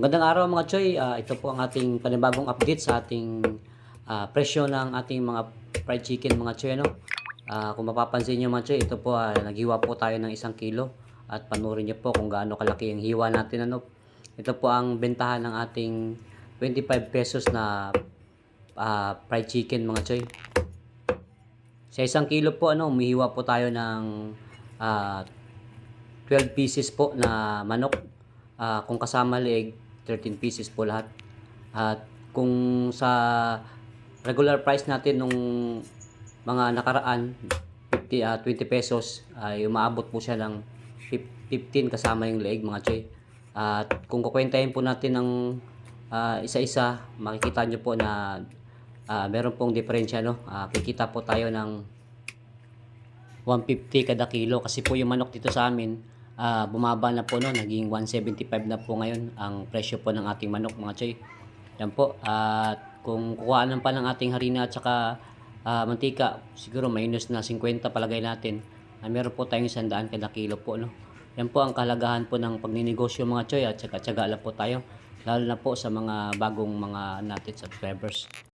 Magandang araw mga Choy. Ah, ito po ang ating panibagong update sa ating ah, presyo ng ating mga fried chicken mga Choy. Ano? Ah, kung mapapansin nyo mga Choy, ito po ah, naghiwa po tayo ng isang kilo at panurin nyo po kung gaano kalaki ang hiwa natin. Ano? Ito po ang bentahan ng ating 25 pesos na ah, fried chicken mga Choy. Sa isang kilo po, ano, umihiwa po tayo ng ah, 12 pieces po na manok. Ah, kung kasama leeg, 13 pieces po lahat. At kung sa regular price natin nung mga nakaraan, 50, ah, 20 pesos, ay umaabot po siya ng fif- 15 kasama yung leeg mga choy. At kung kukwentahin po natin ng ah, isa-isa, makikita nyo po na ah, meron pong diferensya. No? Ah, kikita po tayo ng 150 kada kilo kasi po yung manok dito sa amin ah, bumaba na po no? Naging 175 na po ngayon ang presyo po ng ating manok mga choy. Yan po. At kung kukuhaan pa ng ating harina at saka ah, mantika siguro minus na 50 palagay natin. Ah, meron po tayong 100 kada kilo po no? Yan po ang kahalagahan po ng pagninegosyo mga choy at saka tsaga lang po tayo. Lalo na po sa mga bagong mga natin subscribers